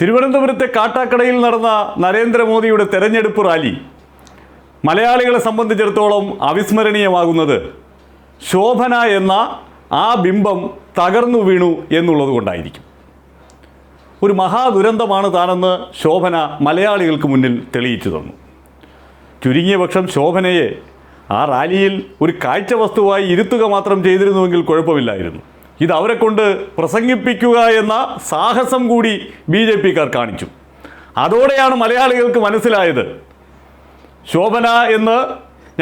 തിരുവനന്തപുരത്തെ കാട്ടാക്കടയിൽ നടന്ന നരേന്ദ്രമോദിയുടെ തെരഞ്ഞെടുപ്പ് റാലി. മലയാളികളെ സംബന്ധിച്ചിടത്തോളം അവിസ്മരണീയമാകുന്നത് ശോഭന എന്ന ആ ബിംബം തകർന്നു വീണു എന്നുള്ളത് കൊണ്ടായിരിക്കും. ഒരു മഹാദുരന്തമാണ് താനെന്ന് ശോഭന മലയാളികൾക്ക് മുന്നിൽ തെളിയിച്ചു തന്നു. ചുരുങ്ങിയ പക്ഷം ശോഭനയെ ആ റാലിയിൽ ഒരു കാഴ്ച വസ്തുവായി ഇരുത്തുക മാത്രം ചെയ്തിരുന്നുവെങ്കിൽ കുഴപ്പമില്ലായിരുന്നു. ഇത് അവരെ കൊണ്ട് പ്രസംഗിപ്പിക്കുക എന്ന സാഹസം കൂടി ബി ജെ പിക്കാർ കാണിച്ചു. അതോടെയാണ് മലയാളികൾക്ക് മനസ്സിലായത്. ശോഭന എന്ന്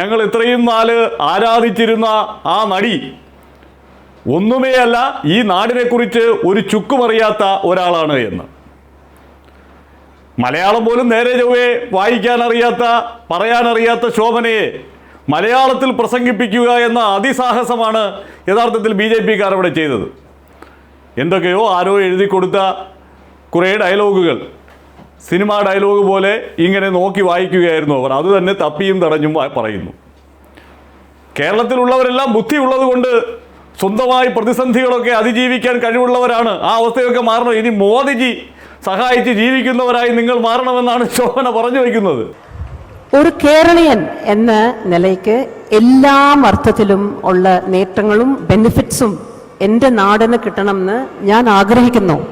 ഞങ്ങൾ ഇത്രയും നാല് ആരാധിച്ചിരുന്ന ആ നടി ഒന്നുമേ അല്ല ഈ നാടിനെക്കുറിച്ച് ഒരു ചുക്കുമറിയാത്ത ഒരാളാണ് എന്ന്. മലയാളം പോലും നേരെ ചൊവ്വേ വായിക്കാനറിയാത്ത പറയാനറിയാത്ത ശോഭനയെ മലയാളത്തിൽ പ്രസംഗിപ്പിക്കുക എന്ന അതിസാഹസമാണ് യഥാർത്ഥത്തിൽ ബി ജെ പിക്കാർ അവിടെ ചെയ്തത്. എന്തൊക്കെയോ ആരോ എഴുതി കൊടുത്ത കുറേ ഡയലോഗുകൾ. സിനിമാ ഡയലോഗ് പോലെ ഇങ്ങനെ നോക്കി വായിക്കുകയായിരുന്നു അവർ. അത് തന്നെ തപ്പിയും തടഞ്ഞും പറയുന്നു. കേരളത്തിലുള്ളവരെല്ലാം ബുദ്ധിയുള്ളത് കൊണ്ട് സ്വന്തമായി പ്രതിസന്ധികളൊക്കെ അതിജീവിക്കാൻ കഴിവുള്ളവരാണ്. ആ അവസ്ഥയൊക്കെ മാറണം. ഇനി മോദിജി സഹായിച്ച് ജീവിക്കുന്നവരായി നിങ്ങൾ മാറണമെന്നാണ് ശോഭന പറഞ്ഞു വയ്ക്കുന്നത് ഒരു കേരളീയൻ എന്ന നിലയ്ക്ക് എല്ലാ അർത്ഥത്തിലും ഉള്ള നേട്ടങ്ങളും ബെനിഫിറ്റ്സും എന്റെ നാടിന് കിട്ടണമെന്ന് ഞാൻ ആഗ്രഹിക്കുന്നു.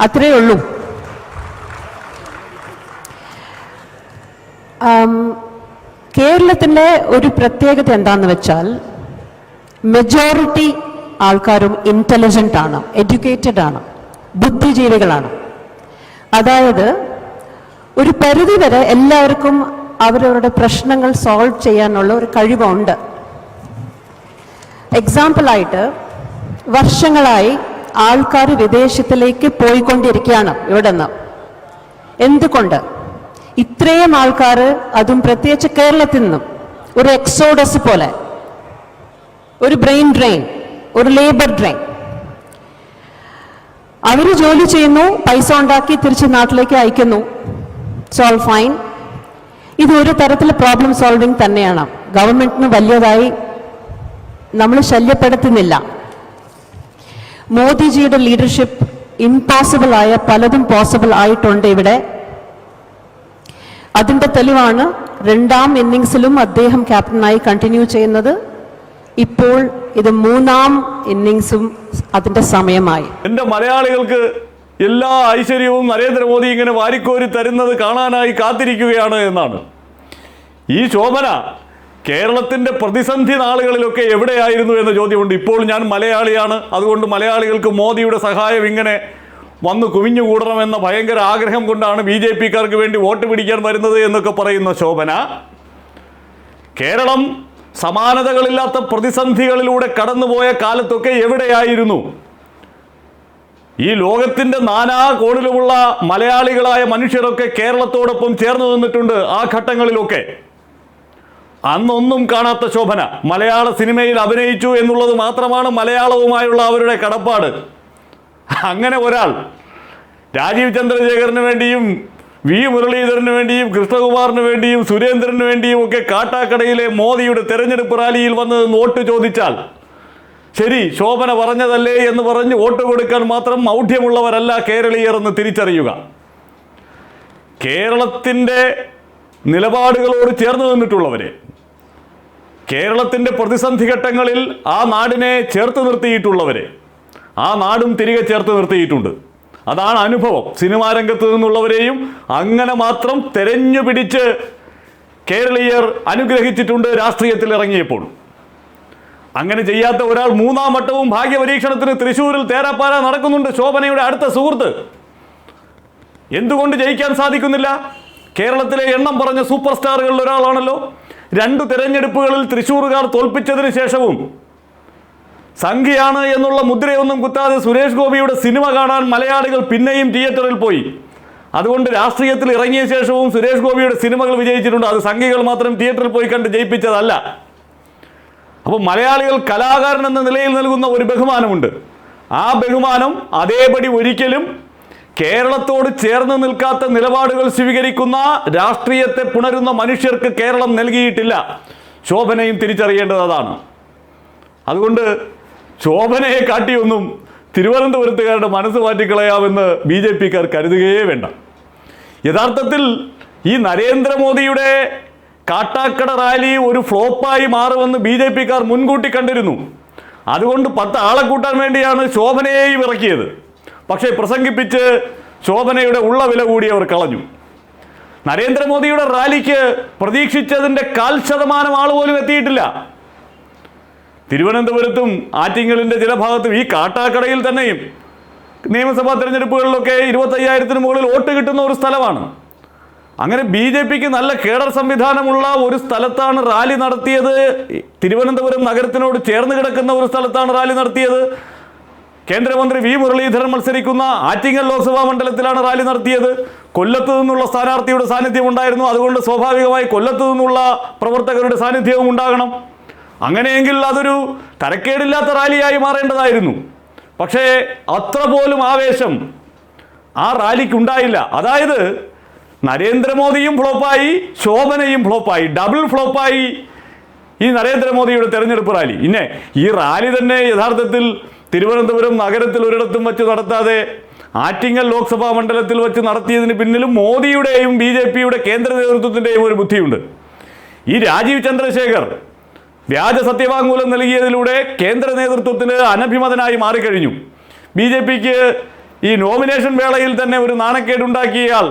അത്രയേ ഉള്ളൂ. കേരളത്തിന്റെ ഒരു പ്രത്യേകത എന്താന്ന് വെച്ചാൽ മെജോറിറ്റി ആൾക്കാരും ഇന്റലിജന്റ് ആണ് എഡ്യൂക്കേറ്റഡ് ആണ് ബുദ്ധിജീവികളാണ്. അതായത് ഒരു പരിധി വരെ എല്ലാവർക്കും അവരവരുടെ പ്രശ്നങ്ങൾ സോൾവ് ചെയ്യാനുള്ള ഒരു കഴിവുണ്ട്. എക്സാമ്പിളായിട്ട് വർഷങ്ങളായി ആൾക്കാർ വിദേശത്തിലേക്ക് പോയിക്കൊണ്ടിരിക്കുകയാണ് ഇവിടെ നിന്ന് എന്തുകൊണ്ട്? ഇത്രയും ആൾക്കാർ അതും പ്രത്യേകിച്ച് കേരളത്തിൽ നിന്നും ഒരു എക്സോഡസ് പോലെ ഒരു ബ്രെയിൻ ഡ്രെയിൻ ഒരു ലേബർ ഡ്രെയിൻ അവർ ജോലി ചെയ്യുന്നു പൈസ ഉണ്ടാക്കി തിരിച്ച് നാട്ടിലേക്ക് അയക്കുന്നു. സോൾവ് ഫൈൻ ഇത് ഒരു തരത്തിൽ പ്രോബ്ലം സോൾവിങ് തന്നെയാണ്. ഗവൺമെന്റിന് വലിയതായി നമ്മൾ ശല്യപ്പെടുത്തുന്നില്ല. മോദിജിയുടെ ലീഡർഷിപ്പ് ഇംപോസിബിൾ ആയ പലതും പോസിബിൾ ആയിട്ടുണ്ട് ഇവിടെ. അതിന്റെ തെളിവാണ് രണ്ടാം ഇന്നിങ്സിലും അദ്ദേഹം ക്യാപ്റ്റനായി കണ്ടിന്യൂ ചെയ്യുന്നത്. ഇപ്പോൾ ഇത് മൂന്നാം ഇന്നിങ്സും അതിന്റെ സമയമായി. എന്റെ മലയാളികൾക്ക് എല്ലാ ഐശ്വര്യവും നരേന്ദ്രമോദി ഇങ്ങനെ വാരിക്കോരി തരുന്നത് കാണാനായി കാത്തിരിക്കുകയാണ് എന്നാണ്. ഈ ശോഭന കേരളത്തിന്റെ പ്രതിസന്ധി നാളുകളിലൊക്കെ എവിടെയായിരുന്നു എന്ന ചോദ്യമുണ്ട്. ഇപ്പോൾ ഞാൻ മലയാളിയാണ്. അതുകൊണ്ട് മലയാളികൾക്ക് മോദിയുടെ സഹായം ഇങ്ങനെ വന്ന് കുവിഞ്ഞുകൂടണമെന്ന ഭയങ്കര ആഗ്രഹം കൊണ്ടാണ് ബി ജെ പിക്കാർക്ക് വേണ്ടി വോട്ട് പിടിക്കാൻ വരുന്നത് എന്നൊക്കെ പറയുന്ന ശോഭന. കേരളം സമാനതകളില്ലാത്ത പ്രതിസന്ധികളിലൂടെ കടന്നുപോയ കാലത്തൊക്കെ എവിടെയായിരുന്നു? ഈ ലോകത്തിന്റെ നാനാ കോണിലുമുള്ള മലയാളികളായ മനുഷ്യരൊക്കെ കേരളത്തോടൊപ്പം ചേർന്ന് നിന്നിട്ടുണ്ട് ആ ഘട്ടങ്ങളിലൊക്കെ. അന്നൊന്നും കാണാത്ത ശോഭന. മലയാള സിനിമയിൽ അഭിനയിച്ചു എന്നുള്ളത് മാത്രമാണ് മലയാളവുമായുള്ള അവരുടെ കടപ്പാട്. അങ്ങനെ ഒരാൾ രാജീവ് ചന്ദ്രശേഖരന് വേണ്ടിയും വി മുരളീധരന് വേണ്ടിയും കൃഷ്ണകുമാറിന് വേണ്ടിയും സുരേന്ദ്രന് വേണ്ടിയും ഒക്കെ കാട്ടാക്കടയിലെ മോദിയുടെ തെരഞ്ഞെടുപ്പ് റാലിയിൽ വന്ന് വോട്ട് ചോദിച്ചാൽ ശരി ശോഭന പറഞ്ഞതല്ലേ എന്ന് പറഞ്ഞ് വോട്ട് കൊടുക്കാൻ മാത്രം മൗഢ്യമുള്ളവരല്ല കേരളീയർ എന്ന് തിരിച്ചറിയുക. കേരളത്തിന്റെ നിലപാടുകളോട് ചേർന്ന് നിന്നിട്ടുള്ളവരെ കേരളത്തിന്റെ പ്രതിസന്ധി ഘട്ടങ്ങളിൽ ആ നാടിനെ ചേർത്ത് നിർത്തിയിട്ടുള്ളവരെ ആ നാടും തിരികെ ചേർത്ത് നിർത്തിയിട്ടുണ്ട്. അതാണ് അനുഭവം. സിനിമാ രംഗത്ത് നിന്നുള്ളവരെയും അങ്ങനെ മാത്രം തെരഞ്ഞു പിടിച്ച് കേരളീയർ അനുഗ്രഹിച്ചിട്ടുണ്ട് രാഷ്ട്രീയത്തിൽ ഇറങ്ങിയപ്പോൾ അങ്ങനെ ചെയ്യാത്ത ഒരാൾ മൂന്നാം വട്ടവും ഭാഗ്യപരീക്ഷണത്തിന് തൃശ്ശൂരിൽ തേരാപ്പാര നടക്കുന്നുണ്ട് ശോഭനയുടെ അടുത്ത സുഹൃത്ത്. എന്തുകൊണ്ട് ജയിക്കാൻ സാധിക്കുന്നില്ല? കേരളത്തിലെ എണ്ണം പറഞ്ഞ സൂപ്പർ സ്റ്റാറുകളിൽ ഒരാളാണല്ലോ. രണ്ടു തെരഞ്ഞെടുപ്പുകളിൽ തൃശ്ശൂറുകാർ തോൽപ്പിച്ചതിന് ശേഷവും സംഖ്യയാണ് എന്നുള്ള മുദ്രയൊന്നും കുത്താതെ സുരേഷ് ഗോപിയുടെ സിനിമ കാണാൻ മലയാളികൾ പിന്നെയും തിയേറ്ററിൽ പോയി. അതുകൊണ്ട് രാഷ്ട്രീയത്തിൽ ഇറങ്ങിയ ശേഷവും സുരേഷ് ഗോപിയുടെ സിനിമകൾ വിജയിച്ചിട്ടുണ്ട്. അത് സംഖ്യകൾ മാത്രം തിയേറ്ററിൽ പോയി കണ്ട് ജയിപ്പിച്ചതല്ല. അപ്പോൾ മലയാളികൾ കലാകാരൻ എന്ന നിലയിൽ നൽകുന്ന ഒരു ബഹുമാനമുണ്ട്. ആ ബഹുമാനം അതേപടി ഒരിക്കലും കേരളത്തോട് ചേർന്ന് നിൽക്കാത്ത നിലപാടുകൾ സ്വീകരിക്കുന്ന രാഷ്ട്രീയത്തെ പുണരുന്ന മനുഷ്യർക്ക് കേരളം നൽകിയിട്ടില്ല. ശോഭനയും തിരിച്ചറിയേണ്ടത് അതാണ്. അതുകൊണ്ട് ശോഭനയെ കാട്ടിയൊന്നും തിരുവനന്തപുരത്തുകാരുടെ മനസ്സ് മാറ്റിക്കളയാമെന്ന് ബി ജെ പിക്കാർ കരുതുകയേ വേണ്ട. യഥാർത്ഥത്തിൽ ഈ നരേന്ദ്രമോദിയുടെ കാട്ടാക്കട റാലി ഒരു ഫ്ലോപ്പായി മാറുമെന്ന് ബി ജെ പിക്കാർ മുൻകൂട്ടി കണ്ടിരുന്നു. അതുകൊണ്ട് പത്ത് ആളെ കൂട്ടാൻ വേണ്ടിയാണ് ശോഭനയെയും ഇറക്കിയത്. പക്ഷേ പ്രസംഗിപ്പിച്ച് ശോഭനയുടെ ഉള്ള വില കൂടി അവർ കളഞ്ഞു. നരേന്ദ്രമോദിയുടെ റാലിക്ക് പ്രതീക്ഷിച്ചതിന്റെ കാൽ ശതമാനം ആൾ പോലും എത്തിയിട്ടില്ല. തിരുവനന്തപുരത്തും ആറ്റിങ്ങലിന്റെ ചില ഭാഗത്തും ഈ കാട്ടാക്കടയിൽ തന്നെയും നിയമസഭാ തെരഞ്ഞെടുപ്പുകളിലൊക്കെ ഇരുപത്തയ്യായിരത്തിന് മുകളിൽ വോട്ട് കിട്ടുന്ന ഒരു സ്ഥലമാണ്. അങ്ങനെ ബി ജെ പിക്ക് നല്ല കേഡർ സംവിധാനമുള്ള ഒരു സ്ഥലത്താണ് റാലി നടത്തിയത്. തിരുവനന്തപുരം നഗരത്തിനോട് ചേർന്ന് കിടക്കുന്ന ഒരു സ്ഥലത്താണ് റാലി നടത്തിയത്. കേന്ദ്രമന്ത്രി വി മുരളീധരൻ മത്സരിക്കുന്ന ആറ്റിങ്ങൽ ലോക്സഭാ മണ്ഡലത്തിലാണ് റാലി നടത്തിയത്. കൊല്ലത്തു നിന്നുള്ള സ്ഥാനാർത്ഥിയുടെ സാന്നിധ്യം ഉണ്ടായിരുന്നു. അതുകൊണ്ട് സ്വാഭാവികമായി കൊല്ലത്തു നിന്നുള്ള പ്രവർത്തകരുടെ സാന്നിധ്യവും ഉണ്ടാകണം. അങ്ങനെയെങ്കിൽ അതൊരു തരക്കേടില്ലാത്ത റാലിയായി മാറേണ്ടതായിരുന്നു. പക്ഷേ അത്ര പോലും ആവേശം ആ റാലിക്കുണ്ടായില്ല. അതായത് നരേന്ദ്രമോദിയും ഫ്ലോപ്പായി ശോഭനയും ഫ്ലോപ്പായി ഡബിൾ ഫ്ലോപ്പായി. ഈ നരേന്ദ്രമോദിയുടെ തെരഞ്ഞെടുപ്പ് റാലി. ഇന്നെ ഈ റാലി തന്നെ യഥാർത്ഥത്തിൽ തിരുവനന്തപുരം നഗരത്തിൽ ഒരിടത്തും വെച്ച് നടത്താതെ ആറ്റിങ്ങൽ ലോക്സഭാ മണ്ഡലത്തിൽ വെച്ച് നടത്തിയതിന് പിന്നിലും മോദിയുടെയും ബി ജെ പിയുടെ കേന്ദ്ര നേതൃത്വത്തിന്റെയും ഒരു ബുദ്ധിയുണ്ട്. ഈ രാജീവ് ചന്ദ്രശേഖർ വ്യാജ സത്യവാങ്മൂലം നൽകിയതിലൂടെ കേന്ദ്ര നേതൃത്വത്തിന് അനഭിമതനായി മാറിക്കഴിഞ്ഞു. ബി ജെ പിക്ക് ഈ നോമിനേഷൻ വേളയിൽ തന്നെ ഒരു നാണക്കേടുണ്ടാക്കിയയാൾ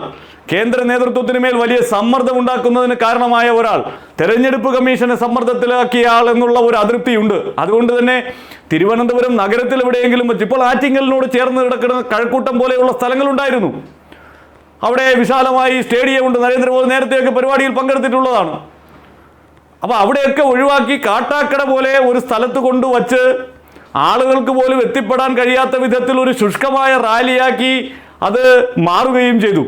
കേന്ദ്ര നേതൃത്വത്തിന് മേൽ വലിയ സമ്മർദ്ദം ഉണ്ടാക്കുന്നതിന് കാരണമായ ഒരാൾ തെരഞ്ഞെടുപ്പ് കമ്മീഷനെ സമ്മർദ്ദത്തിലാക്കിയ ആൾ എന്നുള്ള ഒരു അതൃപ്തിയുണ്ട്. അതുകൊണ്ട് തന്നെ തിരുവനന്തപുരം നഗരത്തിൽ എവിടെയെങ്കിലും വെച്ച് ഇപ്പോൾ ആറ്റിങ്ങലിനോട് ചേർന്ന് കിടക്കുന്ന കഴക്കൂട്ടം പോലെയുള്ള സ്ഥലങ്ങളുണ്ടായിരുന്നു. അവിടെ വിശാലമായി സ്റ്റേഡിയം ഉണ്ട് നരേന്ദ്രമോദി നേരത്തെയൊക്കെ പരിപാടിയിൽ പങ്കെടുത്തിട്ടുള്ളതാണ്. അപ്പോൾ അവിടെയൊക്കെ ഒഴിവാക്കി കാട്ടാക്കട പോലെ ഒരു സ്ഥലത്ത് കൊണ്ടുവച്ച് ആളുകൾക്ക് പോലും എത്തിപ്പെടാൻ കഴിയാത്ത വിധത്തിൽ ഒരു ശുഷ്കമായ റാലിയാക്കി അത് മാറുകയും ചെയ്തു.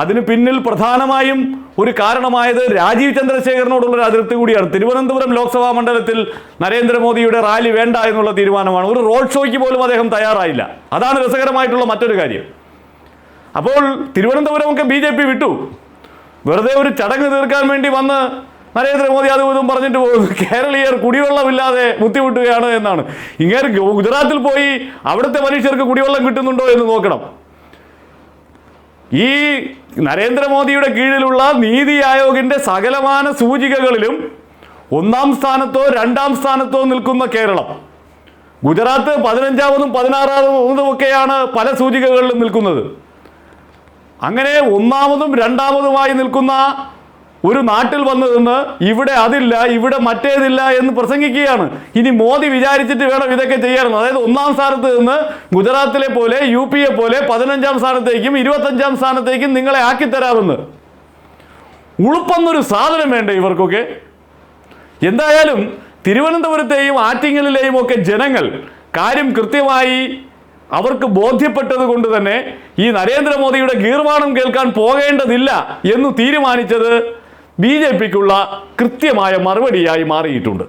അതിന് പിന്നിൽ പ്രധാനമായും ഒരു കാരണമായത് രാജീവ് ചന്ദ്രശേഖരനോടുള്ള അതിർത്തി കൂടിയാണ്. തിരുവനന്തപുരം ലോക്സഭാ മണ്ഡലത്തിൽ നരേന്ദ്രമോദിയുടെ റാലി വേണ്ട എന്നുള്ള തീരുമാനമാണ്. ഒരു റോഡ് ഷോയ്ക്ക് പോലും അദ്ദേഹം തയ്യാറായില്ല. അതാണ് രസകരമായിട്ടുള്ള മറ്റൊരു കാര്യം. അപ്പോൾ തിരുവനന്തപുരമൊക്കെ ബി ജെ പി വിട്ടു. വെറുതെ ഒരു ചടങ്ങ് തീർക്കാൻ വേണ്ടി വന്ന് നരേന്ദ്രമോദി അതും ഇതും പറഞ്ഞിട്ട് പോകുന്നു. കേരളീയർ കുടിവെള്ളമില്ലാതെ ബുദ്ധിമുട്ടുകയാണ് എന്നാണ്. ഇങ്ങനെ ഗുജറാത്തിൽ പോയി അവിടുത്തെ മനുഷ്യർക്ക് കുടിവെള്ളം കിട്ടുന്നുണ്ടോ എന്ന് നോക്കണം. ഈ നരേന്ദ്രമോദിയുടെ കീഴിലുള്ള നീതി ആയോഗിന്റെ സകലമാന സൂചികകളിലും ഒന്നാം സ്ഥാനത്തോ രണ്ടാം സ്ഥാനത്തോ നിൽക്കുന്ന കേരളം. ഗുജറാത്ത് പതിനഞ്ചാമതും പതിനാറാമതും ഒക്കെയാണ് പല സൂചികകളിലും നിൽക്കുന്നത്. അങ്ങനെ ഒന്നാമതും രണ്ടാമതുമായി നിൽക്കുന്ന ഒരു നാട്ടിൽ വന്നു നിന്ന് ഇവിടെ അതില്ല ഇവിടെ മറ്റേതില്ല എന്ന് പ്രസംഗിക്കുകയാണ്. ഇനി മോദി വിചാരിച്ചിട്ട് വേണം ഇതൊക്കെ ചെയ്യാനെന്ന്. അതായത് ഒന്നാം സ്ഥാനത്ത് നിന്ന് ഗുജറാത്തിലെ പോലെ യു പിയെ പോലെ പതിനഞ്ചാം സ്ഥാനത്തേക്കും ഇരുപത്തഞ്ചാം സ്ഥാനത്തേക്കും നിങ്ങളെ ആക്കിത്തരാമെന്ന് ഉളുപ്പെന്നൊരു സാധനം വേണ്ടേ ഇവർക്കൊക്കെ? എന്തായാലും തിരുവനന്തപുരത്തെയും ആറ്റിങ്ങലിലെയും ഒക്കെ ജനങ്ങൾ കാര്യം കൃത്യമായി അവർക്ക് ബോധ്യപ്പെട്ടത് കൊണ്ട് തന്നെ ഈ നരേന്ദ്രമോദിയുടെ ഗീർവാണം കേൾക്കാൻ പോകേണ്ടതില്ല എന്ന് തീരുമാനിച്ചത് ബി ജെ പിക്കുള്ള കൃത്യമായ മറുപടിയായി മാറിയിട്ടുണ്ട്.